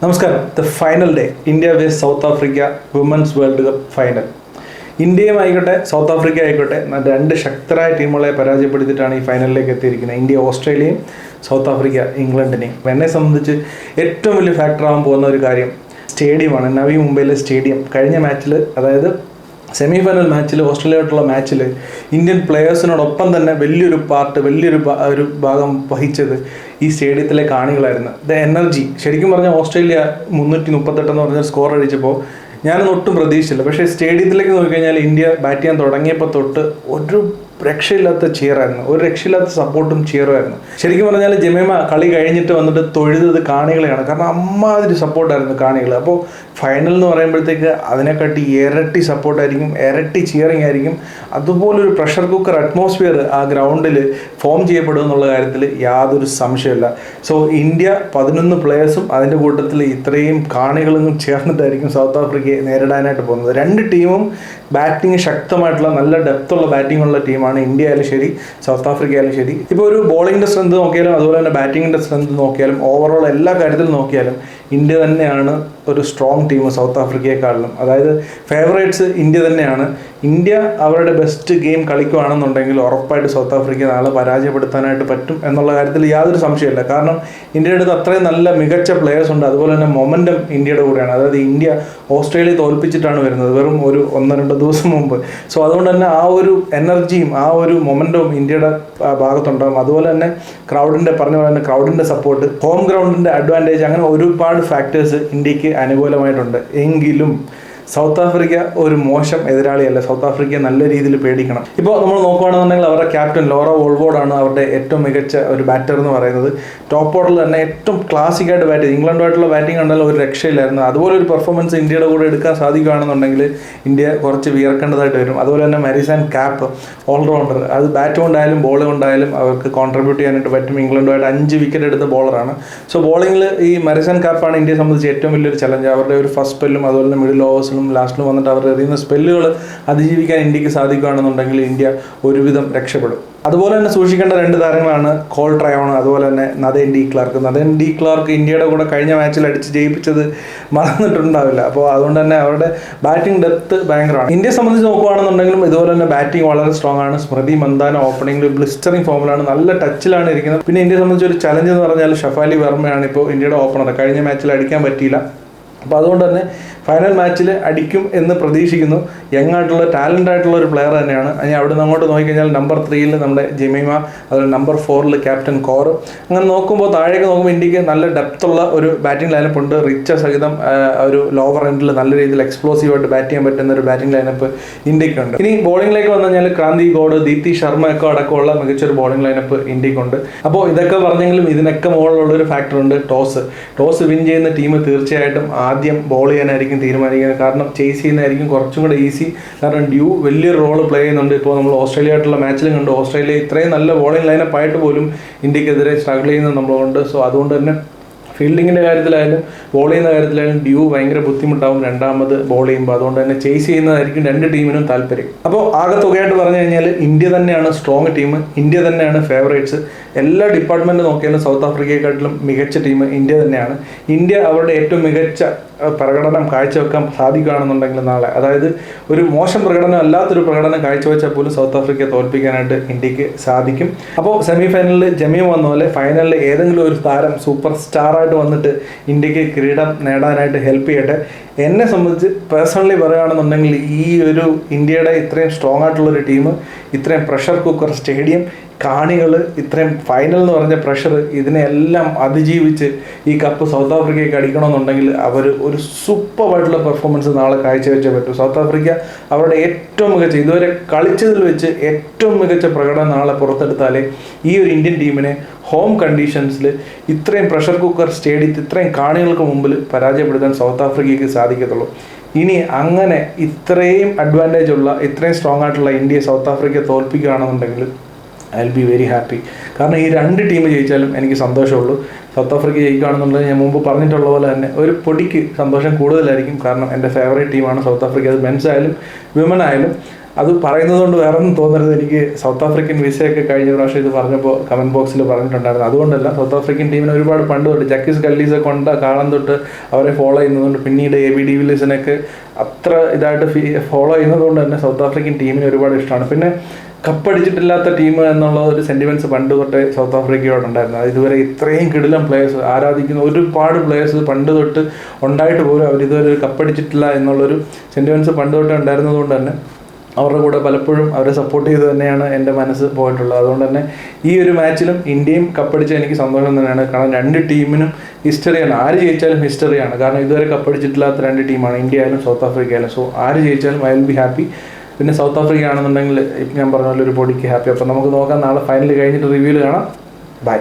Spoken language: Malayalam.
നമസ്കാരം. The final day India versus South Africa women's world cup final ഇന്ത്യയും ആയിക്കോട്ടെ സൗത്ത് ആഫ്രിക്ക ആയിക്കോട്ടെ രണ്ട് ശക്തരായ ടീമുകളെ പരാജയപ്പെടുത്തിയിട്ടാണ് ഈ ഫൈനലിലേക്ക് എത്തിയിരിക്കുന്നത്. ഇന്ത്യ ഓസ്ട്രേലിയയും സൗത്ത് ആഫ്രിക്ക ഇംഗ്ലണ്ടിനെയും. എന്നെ സംബന്ധിച്ച് ഏറ്റവും വലിയ ഫാക്ടർ ആകാൻ പോകുന്ന ഒരു കാര്യം സ്റ്റേഡിയമാണ്. നവി മുംബൈയിലെ സ്റ്റേഡിയം. കഴിഞ്ഞ മാച്ചിൽ അതായത് സെമി ഫൈനൽ മാച്ചിൽ ഓസ്ട്രേലിയയായിട്ടുള്ള മാച്ചിൽ ഇന്ത്യൻ പ്ലെയേഴ്സിനോടൊപ്പം തന്നെ വലിയൊരു പാർട്ട് വലിയൊരു ഒരു ഭാഗം വഹിച്ചത് ഈ സ്റ്റേഡിയത്തിലെ കാണികളായിരുന്നു. ദ എനർജി ശരിക്കും പറഞ്ഞാൽ ഓസ്ട്രേലിയ മുന്നൂറ്റി മുപ്പത്തെട്ടെന്ന് പറഞ്ഞ സ്കോർ അടിച്ചപ്പോൾ ഞാനൊന്നും ഒട്ടും പ്രതീക്ഷിച്ചില്ല. പക്ഷേ സ്റ്റേഡിയത്തിലേക്ക് നോക്കിക്കഴിഞ്ഞാൽ ഇന്ത്യ ബാറ്റ് ചെയ്യാൻ തുടങ്ങിയപ്പോൾ തൊട്ട് ഒരു രക്ഷയില്ലാത്ത ചെയറായിരുന്നു. ഒരു രക്ഷയില്ലാത്ത സപ്പോർട്ടും ചെയറുമായിരുന്നു. ശരിക്കും പറഞ്ഞാൽ ജമീമ കളി കഴിഞ്ഞിട്ട് വന്നിട്ട് തൊഴുതത് കാണികളെയാണ്. കാരണം അമ്മാതിരി സപ്പോർട്ടായിരുന്നു കാണികൾ. അപ്പോൾ ഫൈനൽ എന്ന് പറയുമ്പോഴത്തേക്ക് അതിനെക്കാട്ടി ഇരട്ടി സപ്പോർട്ടായിരിക്കും ഇരട്ടി ചിയറിങ് ആയിരിക്കും. അതുപോലൊരു പ്രഷർ കുക്കർ അറ്റ്മോസ്ഫിയർ ആ ഗ്രൗണ്ടിൽ ഫോം ചെയ്യപ്പെടും എന്നുള്ള കാര്യത്തിൽ യാതൊരു സംശയമില്ല സോ ഇന്ത്യ പതിനൊന്ന് പ്ലേയേഴ്സും അതിന്റെ കൂട്ടത്തിൽ ഇത്രയും കാണികളും ചേർന്നിട്ടായിരിക്കും സൗത്ത് ആഫ്രിക്കയെ നേരിടാനായിട്ട് പോകുന്നത്. രണ്ട് ടീമും ബാറ്റിംഗ് ശക്തമായിട്ടുള്ള നല്ല ഡെപ്തുള്ള ബാറ്റിംഗ് ഉള്ള ടീമാണ് ഇന്ത്യ ആയാലും ശരി സൗത്ത് ആഫ്രിക്ക ആയാലും ശരി. ഇപ്പോൾ ഒരു ബോളിങ്ങിന്റെ സ്ട്രെങ്ത് നോക്കിയാലും അതുപോലെ തന്നെ ബാറ്റിങ്ങിന്റെ സ്ട്രെങ്ത് നോക്കിയാലും ഓവറോൾ എല്ലാ കാര്യത്തിലും നോക്കിയാലും ഇന്ത്യ തന്നെയാണ് ഒരു സ്ട്രോങ് ടീം സൗത്ത് ആഫ്രിക്കയെക്കാളിലും. അതായത് ഫേവറേറ്റ്സ് ഇന്ത്യ തന്നെയാണ്. ഇന്ത്യ അവരുടെ ബെസ്റ്റ് ഗെയിം കളിക്കുകയാണെന്നുണ്ടെങ്കിൽ ഉറപ്പായിട്ട് സൗത്ത് ആഫ്രിക്ക നാളെ പരാജയപ്പെടുത്താനായിട്ട് പറ്റും എന്നുള്ള കാര്യത്തിൽ യാതൊരു സംശയമില്ല കാരണം ഇന്ത്യയുടെ അടുത്ത് അത്രയും നല്ല മികച്ച പ്ലെയേഴ്സ് ഉണ്ട്. അതുപോലെ തന്നെ മൊമെന്റം ഇന്ത്യയുടെ കൂടെയാണ്. അതായത് ഇന്ത്യ ഓസ്ട്രേലിയ തോൽപ്പിച്ചിട്ടാണ് വരുന്നത് വെറും ഒരു ഒന്ന് രണ്ട് ദിവസം മുമ്പ്. സോ അതുകൊണ്ട് തന്നെ ആ ഒരു എനർജിയും ആ ഒരു മൊമെന്റും ഇന്ത്യയുടെ ഭാഗത്തുണ്ടാകും. അതുപോലെ തന്നെ ക്രൗഡിന്റെ പറഞ്ഞ പോലെ തന്നെ ക്രൗഡിന്റെ സപ്പോർട്ട് ഹോം ഗ്രൗണ്ടിന്റെ അഡ്വാന്റേജ് അങ്ങനെ ഒരുപാട് ഫാക്ടേഴ്സ് ഇന്ത്യയ്ക്ക് അനുകൂലമായിട്ടുണ്ട്. എങ്കിലും സൗത്ത് ആഫ്രിക്ക ഒരു മോശം എതിരാളിയല്ല. സൗത്ത് ആഫ്രിക്കയെ നല്ല രീതിയിൽ പേടിക്കണം. ഇപ്പോൾ നമ്മൾ നോക്കുകയാണെന്നുണ്ടെങ്കിൽ അവരുടെ ക്യാപ്റ്റൻ ലോറ വോൾവോർഡാണ് അവരുടെ ഏറ്റവും മികച്ച ഒരു ബാറ്റർ എന്ന് പറയുന്നത്. ടോപ്പ് ഓർഡറിൽ തന്നെ ഏറ്റവും ക്ലാസിക് ആയിട്ട് ബാറ്റ് ഇംഗ്ലണ്ടുമായിട്ടുള്ള ബാറ്റിംഗ് കണ്ടാൽ ഒരു രക്ഷയില്ലായിരുന്നു. അതുപോലെ ഒരു പെർഫോമൻസ് ഇന്ത്യയുടെ കൂടെ എടുക്കാൻ സാധിക്കുകയാണെന്നുണ്ടെങ്കിൽ ഇന്ത്യ കുറച്ച് വിയർക്കേണ്ടതായിട്ട് വരും. അതുപോലെ തന്നെ മരിസാൻ ക്യാപ്പ് ഓൾറൗണ്ടർ അത് ബാറ്റ് കൊണ്ടായാലും ബോൾ കൊണ്ടായാലും അവർക്ക് കോൺട്രിബ്യൂട്ട് ചെയ്യാനായിട്ട് പറ്റും. ഇംഗ്ലണ്ടുമായിട്ട് അഞ്ച് വിക്കറ്റ് എടുത്ത ബോളറാണ് സോ ബോളിങ്ങിൽ ഈ മരിസൺ കാപ്പാണ് ഇന്ത്യയെ സംബന്ധിച്ച് ഏറ്റവും വലിയൊരു ചലഞ്ച് അവരുടെ ഒരു ഫസ്റ്റ് സ്പെല്ലും അതുപോലെ തന്നെ മിഡിൽ ഓവേഴ്സിലും ലാസ്റ്റിലും വന്നിട്ട് അവർ എറിയുന്ന സ്പെല്ലുകൾ അതിജീവിക്കാൻ ഇന്ത്യയ്ക്ക് സാധിക്കുകയാണെന്നുണ്ടെങ്കിൽ ഇന്ത്യ ഒരുവിധം രക്ഷപ്പെടും. അതുപോലെ തന്നെ സൂക്ഷിക്കേണ്ട രണ്ട് താരങ്ങളാണ് കോൾ ട്രയോൺ അതുപോലെ തന്നെ Nadine de Klerk. Nadine de Klerk ഇന്ത്യയുടെ കൂടെ കഴിഞ്ഞ മാച്ചിൽ അടിച്ച് ജയിപ്പിച്ചത് മറന്നിട്ടുണ്ടാവില്ല. അപ്പോൾ അതുകൊണ്ട് തന്നെ അവരുടെ ബാറ്റിംഗ് ഡെപ്ത് ഭയങ്കരമാണ്. ഇന്ത്യയെ സംബന്ധിച്ച് നോക്കുകയാണെന്നുണ്ടെങ്കിലും ഇതുപോലെ തന്നെ ബാറ്റിംഗ് വളരെ സ്ട്രോങ് ആണ്. സ്മൃതി മന്ദാന ഓപ്പണിംഗിൽ ബ്ലിസ്റ്ററിംഗ് ഫോമിലാണ് നല്ല ടച്ചിലാണ് ഇരിക്കുന്നത്. പിന്നെ ഇന്ത്യയെ സംബന്ധിച്ച് ഒരു ചലഞ്ച് എന്ന് പറഞ്ഞാൽ ഷഫാലി വർമ്മയാണ് ഇപ്പോൾ ഇന്ത്യയുടെ ഓപ്പണർ കഴിഞ്ഞ മാച്ചിൽ അടിക്കാൻ പറ്റിയില്ല. അപ്പോൾ അതുകൊണ്ട് തന്നെ ഫൈനൽ മാച്ചിൽ അടിക്കും എന്ന് പ്രതീക്ഷിക്കുന്നു. യങ് ആയിട്ടുള്ള ടാലന്റ് ആയിട്ടുള്ള ഒരു പ്ലെയർ തന്നെയാണ്. ഇനി അവിടെ അങ്ങോട്ട് നോക്കിക്കഴിഞ്ഞാൽ നമ്പർ ത്രീയിൽ നമ്മുടെ ജമീമ അതുപോലെ നമ്പർ ഫോറിൽ ക്യാപ്റ്റൻ കോർ. അങ്ങനെ നോക്കുമ്പോൾ താഴേക്ക് നോക്കുമ്പോൾ ഇന്ത്യയ്ക്ക് നല്ല ഡെപ്തുള്ള ഒരു ബാറ്റിംഗ് ലൈനപ്പ് ഉണ്ട്. റിച്ച സഹിതം ഒരു ലോവർ എൻഡിൽ നല്ല രീതിയിൽ എക്സ്പ്ലോസീവ് ആയിട്ട് ബാറ്റ് ചെയ്യാൻ പറ്റുന്ന ഒരു ബാറ്റിംഗ് ലൈനപ്പ് ഇന്ത്യക്കുണ്ട് ഇനി ബോളിംഗിലേക്ക് വന്നു കഴിഞ്ഞാൽ ക്രാന്തി ഗോഡ് ദീപ്തി ശർമ്മ ഒക്കെ അടക്കമുള്ള മികച്ചൊരു ബോളിംഗ് ലൈനപ്പ് ഇന്ത്യക്കുണ്ട് അപ്പോൾ ഇതൊക്കെ പറഞ്ഞെങ്കിലും ഇതിനൊക്കെ മുകളിലുള്ള ഒരു ഫാക്ടർ ഉണ്ട് ടോസ്. ടോസ് വിൻ ചെയ്യുന്ന ടീം തീർച്ചയായിട്ടും ആദ്യം ബോൾ ചെയ്യാനായിരിക്കും തീരുമാനിക്കുന്നത് കാരണം ചേസ് ചെയ്യുന്നതായിരിക്കും കുറച്ചും കൂടെ ഈസി കാരണം ഡ്യൂ വലിയൊരു റോൾ പ്ലേ ചെയ്യുന്നുണ്ട്. ഇപ്പോൾ നമ്മൾ ഓസ്ട്രേലിയ ആയിട്ടുള്ള മാച്ചിലും കണ്ടു. ഓസ്ട്രേലിയ ഇത്രയും നല്ല ബോളിംഗ് ലൈനപ്പ് ആയിട്ട് പോലും ഇന്ത്യക്കെതിരെ സ്ട്രഗിൾ ചെയ്യുന്നത് നമ്മളുണ്ട്. സോ അതുകൊണ്ട് തന്നെ ഫീൽഡിങ്ങിന്റെ കാര്യത്തിലായാലും ബോൾ ചെയ്യുന്ന കാര്യത്തിലായാലും ഡ്യൂ ഭയങ്കര ബുദ്ധിമുട്ടാവും രണ്ടാമത് ബോൾ ചെയ്യുമ്പോൾ അതുകൊണ്ട് തന്നെ ചേസ് ചെയ്യുന്നതായിരിക്കും രണ്ട് ടീമിനും താല്പര്യം. അപ്പോൾ ആകെ തുകയായിട്ട് പറഞ്ഞു കഴിഞ്ഞാൽ ഇന്ത്യ തന്നെയാണ് സ്ട്രോങ് ടീം ഇന്ത്യ തന്നെയാണ് ഫേവറേറ്റ്സ് എല്ലാ ഡിപ്പാർട്ട്മെന്റ് നോക്കിയാലും സൗത്ത് ആഫ്രിക്കയെക്കാട്ടിലും മികച്ച ടീം ഇന്ത്യ തന്നെയാണ്. ഇന്ത്യ അവരുടെ ഏറ്റവും മികച്ച പ്രകടനം കാഴ്ചവെക്കാൻ സാധിക്കുകയാണെന്നുണ്ടെങ്കിൽ നാളെ. അതായത് ഒരു മോശം പ്രകടനം അല്ലാത്തൊരു പ്രകടനം കാഴ്ചവെച്ചാൽ പോലും സൗത്ത് ആഫ്രിക്കയെ തോൽപ്പിക്കാനായിട്ട് ഇന്ത്യയ്ക്ക് സാധിക്കും. അപ്പോൾ സെമി ഫൈനലിൽ ജമീം വന്ന പോലെ ഫൈനലിൽ ഏതെങ്കിലും ഒരു താരം സൂപ്പർ സ്റ്റാറായിട്ട് വന്നിട്ട് ഇന്ത്യയ്ക്ക് കിരീടം നേടാനായിട്ട് ഹെൽപ്പ് ചെയ്യട്ടെ. എന്നെ സംബന്ധിച്ച് പേഴ്സണലി പറയുകയാണെന്നുണ്ടെങ്കിൽ ഈ ഒരു ഇന്ത്യയുടെ ഇത്രയും സ്ട്രോങ് ആയിട്ടുള്ളൊരു ടീം ഇത്രയും പ്രഷർ കുക്കർ സ്റ്റേഡിയം കാണികൾ ഇത്രയും ഫൈനൽ എന്ന് പറഞ്ഞ പ്രഷർ ഇതിനെല്ലാം അതിജീവിച്ച് ഈ കപ്പ് സൗത്ത് ആഫ്രിക്കയ്ക്ക് അടിക്കണമെന്നുണ്ടെങ്കിൽ അവർ ഒരു സൂപ്പറായിട്ടുള്ള പെർഫോമൻസ് നാളെ കാഴ്ചവെച്ചേ പറ്റൂ. സൗത്ത് ആഫ്രിക്ക അവരുടെ ഏറ്റവും മികച്ച ഇതുവരെ കളിച്ചതിൽ വെച്ച് ഏറ്റവും മികച്ച പ്രകടനം നാളെ പുറത്തെടുത്താലേ ഈ ഒരു ഇന്ത്യൻ ടീമിനെ ഹോം കണ്ടീഷൻസിൽ ഇത്രയും പ്രഷർ കുക്കർ സ്റ്റേഡിയത്തിൽ ഇത്രയും കാണികൾക്ക് മുമ്പിൽ പരാജയപ്പെടുത്താൻ സൗത്ത് ആഫ്രിക്കയ്ക്ക് സാധിക്കത്തുള്ളൂ. ഇനി അങ്ങനെ ഇത്രയും അഡ്വാന്റേജ് ഉള്ള ഇത്രയും സ്ട്രോങ് ആയിട്ടുള്ള ഇന്ത്യയെ South Africa തോൽപ്പിക്കുകയാണെന്നുണ്ടെങ്കിൽ I will be very happy കാരണം ഈ രണ്ട് ടീം ജയിച്ചാലും എനിക്ക് സന്തോഷമുള്ളൂ. സൗത്ത് ആഫ്രിക്ക ജയിക്കുകയാണെന്നുള്ളത് ഞാൻ മുമ്പ് പറഞ്ഞിട്ടുള്ള പോലെ തന്നെ ഒരു പൊടിക്ക് സന്തോഷം കൂടുതലായിരിക്കും. കാരണം എന്റെ ഫേവറേറ്റ് ടീമാണ് സൗത്ത് ആഫ്രിക്ക അത് മെൻസ് ആയാലും വിമൻ ആയാലും അത് പറയുന്നത് കൊണ്ട് വേറെ ഒന്നും തോന്നരുത്. എനിക്ക് സൗത്ത് ആഫ്രിക്കൻ വിസയൊക്കെ കഴിഞ്ഞ പ്രാവശ്യം ഇത് പറഞ്ഞപ്പോൾ കമന്റ് ബോക്സിൽ പറഞ്ഞിട്ടുണ്ടായിരുന്നു. അതുകൊണ്ടല്ല സൗത്ത് ആഫ്രിക്കൻ ടീമിന് ഒരുപാട് പണ്ട് തൊട്ട് ജക്കീസ് കല്ലീസ് കൊണ്ട കാലം തൊട്ട് അവരെ ഫോളോ ചെയ്യുന്നതുകൊണ്ട് പിന്നീട് എ ബി ഡി വില്ലിസിനൊക്കെ അത്ര ഇതായിട്ട് ഫോളോ ചെയ്യുന്നതുകൊണ്ട് തന്നെ സൗത്ത് ആഫ്രിക്കൻ ടീമിന് ഒരുപാട് ഇഷ്ടമാണ്. പിന്നെ കപ്പടിച്ചിട്ടില്ലാത്ത ടീം എന്നുള്ള ഒരു സെന്റിമെന്റ്സ് പണ്ട് തൊട്ടേ സൗത്ത് ആഫ്രിക്കയോടുണ്ടായിരുന്നു അത് ഇതുവരെ ഇത്രയും കിടിലം പ്ലേയേഴ്സ് ആരാധിക്കുന്ന ഒരുപാട് പ്ലേയേഴ്സ് പണ്ട് തൊട്ട് ഉണ്ടായിട്ട് പോലും അവരിതുവരെ കപ്പടിച്ചിട്ടില്ല എന്നുള്ളൊരു സെന്റിമെന്റ്സ് പണ്ട് തൊട്ടേ ഉണ്ടായിരുന്നതുകൊണ്ട് തന്നെ അവരുടെ കൂടെ പലപ്പോഴും അവരെ സപ്പോർട്ട് ചെയ്ത് തന്നെയാണ് എന്റെ മനസ്സ് പോയിട്ടുള്ളത്. അതുകൊണ്ട് തന്നെ ഈ ഒരു മാച്ചിലും ഇന്ത്യയും കപ്പടിച്ച എനിക്ക് സന്തോഷം തന്നെയാണ്. കാരണം രണ്ട് ടീമിനും ഹിസ്റ്ററിയാണ് ആര് ജയിച്ചാലും ഹിസ്റ്ററിയാണ് കാരണം ഇതുവരെ കപ്പടിച്ചിട്ടില്ലാത്ത രണ്ട് ടീമാണ്. ഇന്ത്യ ആയാലും സൗത്ത് ആഫ്രിക്ക ആയാലും. സോ ആര് ജയിച്ചാലും ഐ വിൽ ബി ഹാപ്പി പിന്നെ സൗത്ത് ആഫ്രിക്ക ആണെന്നുണ്ടെങ്കിൽ ഞാൻ പറഞ്ഞ പോലെ ഒരു ബോഡിക്ക് ഹാപ്പി അപ്പോൾ നമുക്ക് നോക്കാം. നാളെ ഫൈനൽ കഴിഞ്ഞിട്ട് റിവ്യൂൽ കാണാം. ബൈ